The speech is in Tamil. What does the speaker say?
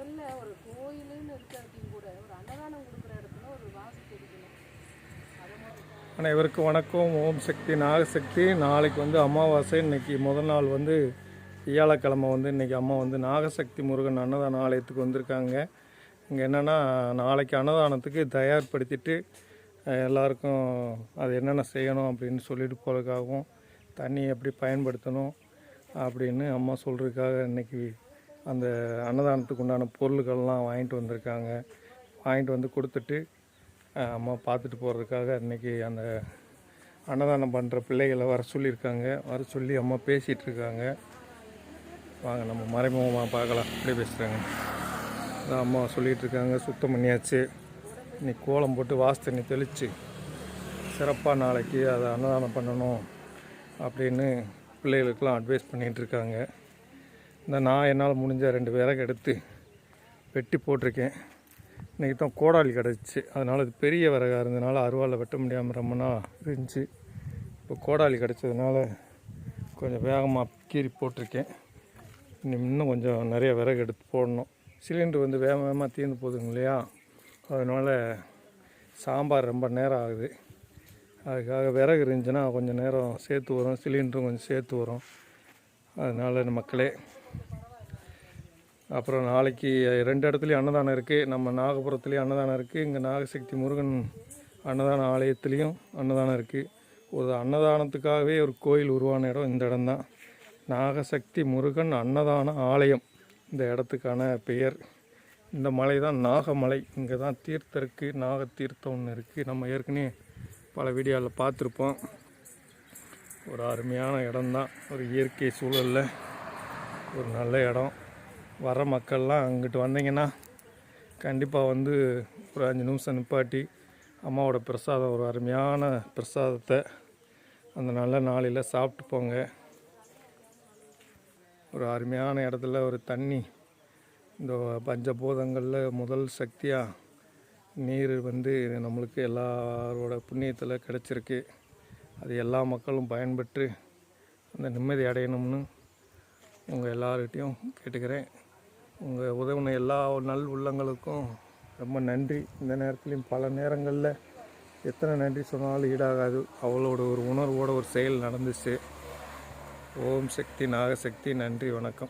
முதல்ல ஒரு கோயிலுன்னு இருக்கிறதையும் கூட ஒரு அன்னதானம் கொடுக்குற இடத்துல ஒரு வாசி தெரிக்கணும் அனைவருக்கும் வணக்கம். ஓம் சக்தி நாகசக்தி நாளைக்கு வந்து அமாவாசை. இன்னைக்கு முதல் நாள் வந்து வியாழக்கிழமை வந்து இன்னைக்கு அம்மா வந்து நாகசக்தி முருகன் அன்னதான ஆலயத்துக்கு வந்திருக்காங்க. இங்கே என்னென்னா நாளைக்கு அன்னதானத்துக்கு தயார்படுத்திட்டு எல்லாருக்கும் அது என்னென்ன செய்யணும் அப்படின்னு சொல்லிட்டு போகிறதுக்காகவும் தண்ணி எப்படி பயன்படுத்தணும் அப்படின்னு அம்மா சொல்கிறதுக்காக இன்னைக்கு அந்த அன்னதானத்துக்கு உண்டான பொருள்கள்லாம் வாங்கிட்டு வந்திருக்காங்க. வாங்கிட்டு வந்து கொடுத்துட்டு அம்மா பார்த்துட்டு போகிறதுக்காக இன்றைக்கி அந்த அன்னதானம் பண்ணுற பிள்ளைகளை வர சொல்லியிருக்காங்க. வர சொல்லி அம்மா பேசிகிட்டு இருக்காங்க வாங்க நம்ம மறைமுகமாக பார்க்கலாம். அப்படியே பேசுகிறாங்க அதான் அம்மா சொல்லிகிட்ருக்காங்க சுத்தம் பண்ணியாச்சு. இன்னைக்கு கோலம் போட்டு வாசத்தண்ணி தெளித்து சிறப்பாக நாளைக்கு அதை அன்னதானம் பண்ணணும் அப்படின்னு பிள்ளைகளுக்கெல்லாம் அட்வைஸ் பண்ணிகிட்டு இருக்காங்க இந்த நான் என்னால் முடிஞ்ச ரெண்டு விறகு எடுத்து வெட்டி போட்டிருக்கேன். இன்றைக்கி தான் கோடாலி கிடச்சிச்சு. அதனால் இது பெரிய விறகாக இருந்ததுனால அருவாளில் வெட்ட முடியாமல் ரொம்ப நாள் இருந்துச்சு. இப்போ கோடாலி கிடச்சதுனால கொஞ்சம் வேகமாக கீறி போட்டிருக்கேன். இன்னும் இன்னும் கொஞ்சம் நிறைய விறகு எடுத்து போடணும். சிலிண்டர் வந்து வேக வேகமாக தீர்ந்து போகுதுங்க இல்லையா? அதனால் சாம்பார் ரொம்ப நேரம் ஆகுது. அதுக்காக விறகு இருந்துச்சுன்னா கொஞ்சம் நேரம் சேர்த்து வரும். சிலிண்டரும் கொஞ்சம் சேர்த்து வரும். அதனால் மக்களே அப்புறம் நாளைக்கு ரெண்டு இடத்துலையும் அன்னதானம் இருக்குது நம்ம நாகபுரத்துலேயும் அன்னதானம் இருக்குது இங்கே நாகசக்தி முருகன் அன்னதான ஆலயத்துலேயும் அன்னதானம் இருக்குது ஒரு அன்னதானத்துக்காகவே ஒரு கோயில் உருவான இடம் இந்த இடம்தான். நாகசக்தி முருகன் அன்னதான ஆலயம் இந்த இடத்துக்கான பெயர். இந்த மலை தான் நாகமலை. இங்கே தான் தீர்த்தம் இருக்குது நாக தீர்த்தம் ஒன்று இருக்குது நம்ம ஏற்கனவே பல வீடியோவில் பார்த்துருப்போம். ஒரு அருமையான இடம்தான். ஒரு இயற்கை சூழலில் ஒரு நல்ல இடம். வர மக்கள்லாம் அங்கிட்டு வந்தீங்கன்னா கண்டிப்பாக வந்து ஒரு அஞ்சு நிமிஷம் நிப்பாட்டி அம்மாவோட பிரசாதம் ஒரு அருமையான பிரசாதத்தை அந்த நல்ல நாளில் சாப்பிட்டு போங்க. ஒரு அருமையான இடத்துல ஒரு தண்ணி இந்த பஞ்சபூதங்களில் முதல் சக்தியாக நீர் வந்து நம்மளுக்கு எல்லாரோட புண்ணியத்தில் கிடச்சிருக்கு. அது எல்லா மக்களும் பயன்பெற்று அந்த நிம்மதி அடையணும்னு உங்கள் எல்லார்கிட்டையும் கேட்டுக்கிறேன். உங்கள் உதவின எல்லா நல் உள்ளங்களுக்கும் ரொம்ப நன்றி. இந்த நேரத்துலையும் பல நேரங்களில் எத்தனை நன்றி சொன்னாலும் ஈடாகாது. அவளோட ஒரு உணர்வோட ஒரு செயல் நடந்துச்சு. ஓம் சக்தி நாகசக்தி நன்றி வணக்கம்.